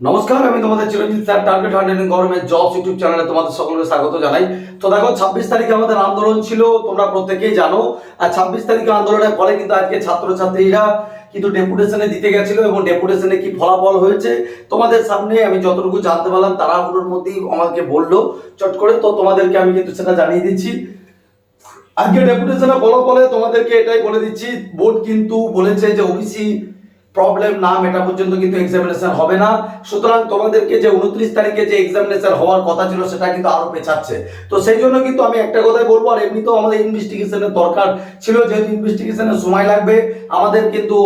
নমস্কার, আমি তোমাদের Chiranjit sir target hundred government jobs YouTube চ্যানেলে তোমাদের সকলকে স্বাগত জানাই। তো দেখো, ছাব্বিশ তারিখে আমাদের আন্দোলন ছিল, তোমরা প্রত্যেকেই জানো। আর ছাব্বিশ তারিখে আন্দোলনের ফলে কিন্তু আজকে ছাত্রছাত্রীরা কিন্তু ডেপুটেশনে দিতে গেছিল এবং ডেপুটেশনে কি ফলাফল হয়েছে, তোমাদের সামনে আমি যতটুকু জানতে পারলাম তাড়াহুড়োর মধ্যেই আমাকে বলল চট করে। তো তোমাদেরকে আমি কিন্তু সেটা জানিয়ে দিচ্ছি। আজকে ডেপুটেশনে বলে তোমাদেরকে এটাই বলে দিচ্ছি, বোর্ড কিন্তু বলেছে যে ওবিসি প্রবলেম না মেটা পর্যন্ত কিন্তু এক্সামিনেশন হবে না। সুতরাং তোমাদেরকে যে উনত্রিশ তারিখে যে এক্সামিনেশন হওয়ার কথা ছিল, সেটা কিন্তু আরও পেছাচ্ছে। তো সেই জন্য কিন্তু আমি একটা কথাই বলব, আর এমনিতেও আমাদের ইনভেস্টিগেশনের দরকার ছিল, যেহেতু ইনভেস্টিগেশনের সময় লাগবে। আমাদের কিন্তু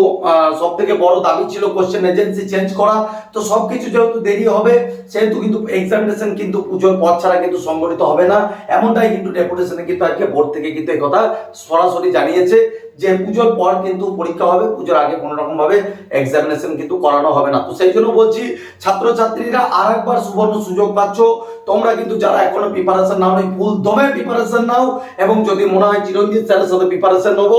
সব থেকে বড় দাবি ছিল কোশ্চেন এজেন্সি চেঞ্জ করা। তো সব কিছু যেহেতু দেরি হবে, সেহেতু কিন্তু এক্সামিনেশন কিন্তু পুজোর পথ ছাড়া কিন্তু সংগঠিত হবে না। এমনটাই কিন্তু ডেপুটেশনে কিন্তু আজকে বোর্ড থেকে কিন্তু এই কথা সরাসরি জানিয়েছে যে পুজোর পর কিন্তু পরীক্ষা হবে, পুজোর আগে কোনো রকম ভাবে এক্সামিনেশন কিন্তু করানো হবে না। তো সেই জন্য বলছি, ছাত্রছাত্রীরা আর একবার সুবর্ণ সুযোগ পাচ্ছ। তোমরা কিন্তু যারা এখনও প্রিপারেশন নাও নি ফুল দমে প্রিপারেশন নাও এবং যদি মনে হয় চিরঞ্জিত স্যারের সাথে প্রিপারেশন নেব,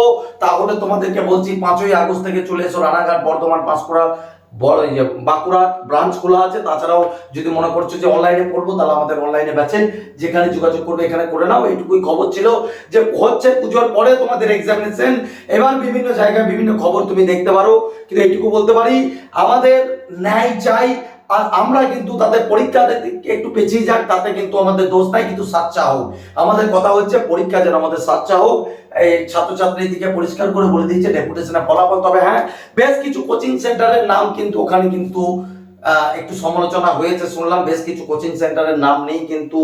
তাহলে তোমাদেরকে বলছি, পাঁচই আগস্ট থেকে চলে এসো রানাঘাট, বর্ধমান পাঁশকুড়া বড় ইয়ে বাঁকুড়া ব্রাঞ্চ খোলা আছে, তাছাড়াও যদি মনে করছ যে অনলাইনে করব, তাহলে আমাদের অনলাইনে ব্যাচে যেখানে যোগাযোগ করবে, এখানে করে নাও। এইটুকুই খবর ছিল যে হচ্ছে পুজোর পরে তোমাদের এক্সামিনেশন এবার বিভিন্ন জায়গায় বিভিন্ন খবর তুমি দেখতে পারো। কিন্তু এইটুকু বলতে পারি, আমাদের ন্যায় চাই আর আমরা কিন্তু তাদের পরীক্ষা একটু পেছিয়ে যাক, তাতে কিন্তু আমাদের দোষ নাই, কিন্তু সাচ্চা হোক। আমাদের কথা হচ্ছে পরীক্ষা যেন আমাদের সাচ্চা হোক। এই ছাত্রছাত্রীদিকে পরিষ্কার করে বলে দিচ্ছে ডেপুটেশনের ফলাফল। তবে হ্যাঁ বেশ কিছু কোচিং সেন্টারের নাম কিন্তু ওখানে কিন্তু একটু সমালোচনা হয়েছে, শুনলাম বেশ কিছু কোচিং সেন্টারের নাম নেই, কিন্তু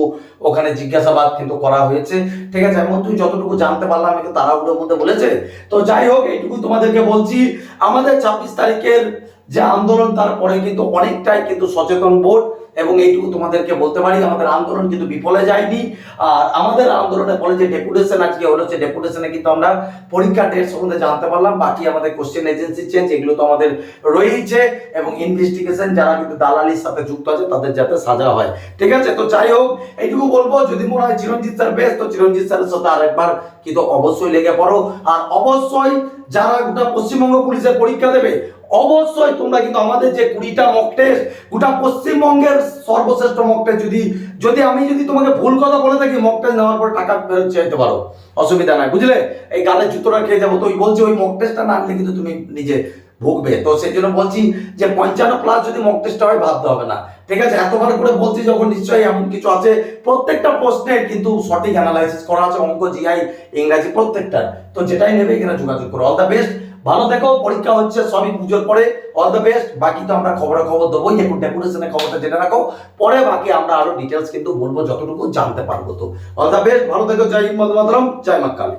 ওখানে জিজ্ঞাসাবাদ কিন্তু করা হয়েছে। ঠিক আছে, এমন তুই যতটুকু জানতে পারলাম কিন্তু তাড়াহুড়োর মধ্যে বলেছে। তো যাই হোক, এইটুকু তোমাদেরকে বলছি, আমাদের ছাব্বিশ তারিখের যে আন্দোলন, তারপরে কিন্তু অনেকটাই কিন্তু সচেতন বোর্ড এবং এইটুকু তোমাদেরকে বলতে পারি, আমাদের আন্দোলন কিন্তু বিফলে যায়নি। আর আমাদের আন্দোলনের ফলে যে ডেপুটেশন আজকে হলো সে ডেপুটেশনে কিন্তু আমরা পরীক্ষা ডেট সম্বন্ধে জানতে পারলাম। বাকি আমাদের কোশ্চেন এজেন্সি চেঞ্জ এগুলো তো আমাদের রয়েছে এবং ইনভেস্টিগেশন যারা কিন্তু দালালির সাথে যুক্ত আছে, তাদের যাতে সাজা হয়। ঠিক আছে? তো যাই হোক, এইটুকু বলব, যদি মনে হয় চিরঞ্জিত স্যার বেশ তো চিরঞ্জিত স্যারের সাথে আরেকবার কিন্তু অবশ্যই লেগে পড়ো। আর অবশ্যই যারা গোটা পশ্চিমবঙ্গ পুলিশের পরীক্ষা দেবে অবশ্যই তোমরা কিন্তু আমাদের যে কুড়িটা মক টেস্ট গোটা পশ্চিমবঙ্গের সর্বশ্রেষ্ঠ মক টেস্ট যদি যদি আমি যদি তোমাকে ভুল কথা বলে থাকি মক টেস্ট নেওয়ার পর টাকা ফেরত চাইতে পারো। অসুবিধা নাই, বুঝলে? এই গালে জুতোটা খেয়ে যাব, তো ওই বলছি, ওই মক টেস্টটা না আনলে কিন্তু তুমি নিজে ভুগবে। তো সেই জন্য বলছি যে পঞ্চান্ন প্লাস যদি মক টেস্টটা হয়, ভাবতে হবে না। ঠিক আছে, এতবার করে বলছি যখন নিশ্চয়ই এমন কিছু আছে, প্রত্যেকটা প্রশ্নের কিন্তু সঠিক অ্যানালাইসিস করা আছে, অঙ্ক জিআই ইংরাজি প্রত্যেকটা তো যেটাই নেবে এখানে যোগাযোগ করো। অল দ্য বেস্ট ভালো দেখো, পরীক্ষা হচ্ছে, সবই পুজোর পরে অল দ্য বেস্ট বাকি তো আমরা খবরা খবর দেবোই, এখন ডেপুটেশনের খবরটা জেনে রাখো। পরে বাকি আমরা আরও ডিটেলস কিন্তু বলব, যতটুকু জানতে পারব তো। অল দ্য বেস্ট ভালো থেকো, জয় হিন্দ মাতরম, জয় মা কালী।